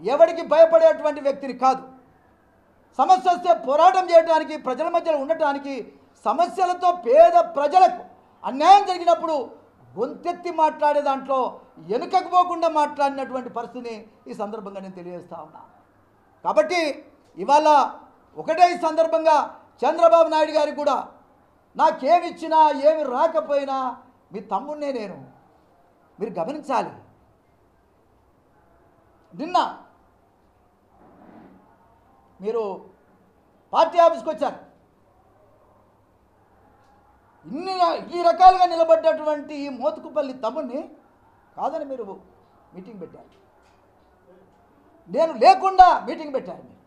ఎవరికి భయపడేటువంటి వ్యక్తిని కాదు. సమస్య వస్తే పోరాటం చేయడానికి ప్రజల మధ్యలో ఉండటానికి సమస్యలతో పేద ప్రజలకు అన్యాయం జరిగినప్పుడు గొంతెత్తి మాట్లాడే దాంట్లో వెనుకకు పోకుండా మాట్లాడినటువంటి పరిస్థితిని ఈ సందర్భంగా నేను తెలియజేస్తా ఉన్నా. కాబట్టి ఇవాళ ఒకటే ఈ సందర్భంగా చంద్రబాబు నాయుడు గారికి కూడా నాకేమిచ్చినా ఏమి రాకపోయినా మీ తమ్ముడినే నేను. మీరు గమనించాలి. నిన్న మీరు పార్టీ ఆఫీస్కి వచ్చారు. ఇన్ని ఈ రకాలుగా నిలబడ్డటువంటి ఈ మోతుకుపల్లి తమ్ముడిని కాదని మీరు మీటింగ్ పెట్టారు. నేను లేకుండా మీటింగ్ పెట్టారు మీరు.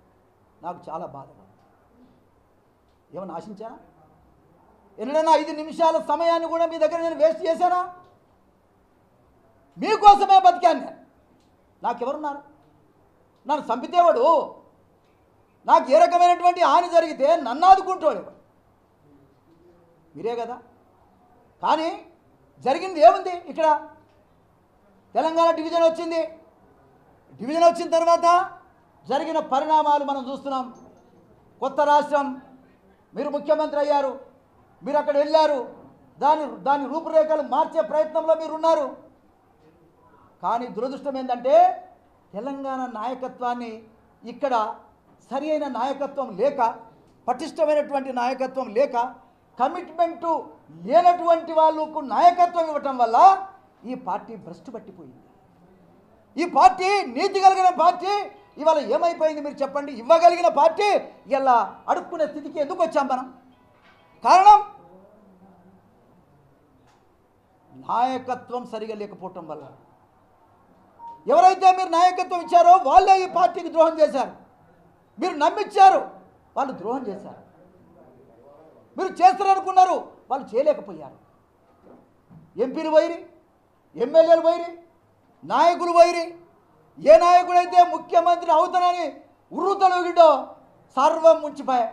నాకు చాలా బాధగా ఉంది. ఏమన్నా ఆశించానా ఎన్నైనా ఐదు నిమిషాల సమయాన్ని కూడా మీ దగ్గర నేను వేస్ట్ చేశానా? మీకోసమే బతికాను నేను. నాకెవరున్నారు? నన్ను చంపితేవాడు? నాకు ఏ రకమైనటువంటి హాని జరిగితే నన్ను ఆదుకుంటాడు మీరే కదా? కానీ జరిగింది ఏముంది ఇక్కడ? తెలంగాణ డివిజన్ వచ్చింది. డివిజన్ వచ్చిన తర్వాత జరిగిన పరిణామాలు మనం చూస్తున్నాం. కొత్త రాష్ట్రం. మీరు ముఖ్యమంత్రి అయ్యారు. మీరు అక్కడ వెళ్ళారు. దాని దాని రూపురేఖలు మార్చే ప్రయత్నంలో మీరు ఉన్నారు కానీ దురదృష్టం ఏంటంటే తెలంగాణ నాయకత్వాన్ని ఇక్కడ సరి అయిన నాయకత్వం లేక పటిష్టమైనటువంటి నాయకత్వం లేక కమిట్మెంటు లేనటువంటి వాళ్ళకు నాయకత్వం ఇవ్వటం వల్ల ఈ పార్టీ భ్రష్టు పట్టిపోయింది. ఈ పార్టీ నీతి కలిగిన పార్టీ ఇవాళ ఏమైపోయింది మీరు చెప్పండి? ఇవ్వగలిగిన పార్టీ ఇలా అడుక్కునే స్థితికి ఎందుకు వచ్చాం మనం? కారణం? నాయకత్వం సరిగా లేకపోవటం వల్ల. ఎవరైతే మీరు నాయకత్వం ఇచ్చారో వాళ్ళే ఈ పార్టీకి ద్రోహం చేశారు. మీరు నమ్మిచ్చారు వాళ్ళు ద్రోహం చేశారు. మీరు చేస్తారనుకున్నారు వాళ్ళు చేయలేకపోయారు. ఎంపీలు వైరి ఎమ్మెల్యేలు వైరి నాయకులు వైరి ఏ నాయకుడైతే ముఖ్యమంత్రి అవుతానని ఉర్రుతలుగిడో సర్వం ముంచిపోయా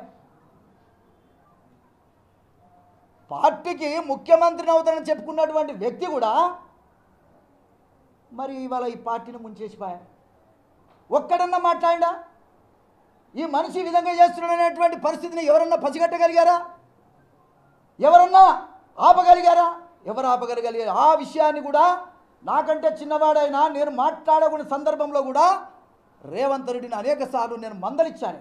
పార్టీకి ముఖ్యమంత్రిని అవుతానని చెప్పుకున్నటువంటి వ్యక్తి కూడా మరి ఇవాళ ఈ పార్టీని ముంచేసిపోయా ఒక్కడన్నా మాట్లాడా ఈ మనిషి ఈ విధంగా చేస్తున్నాడనేటువంటి పరిస్థితిని ఎవరన్నా పసిగట్టగలిగారా? ఎవరన్నా ఆపగలిగారా? ఎవరు ఆపగలగలిగారు? ఆ విషయాన్ని కూడా నాకంటే చిన్నవాడైనా నేను మాట్లాడకున్న సందర్భంలో కూడా రేవంత్ రెడ్డిని అనేక సార్లు నేను మందలిచ్చాను.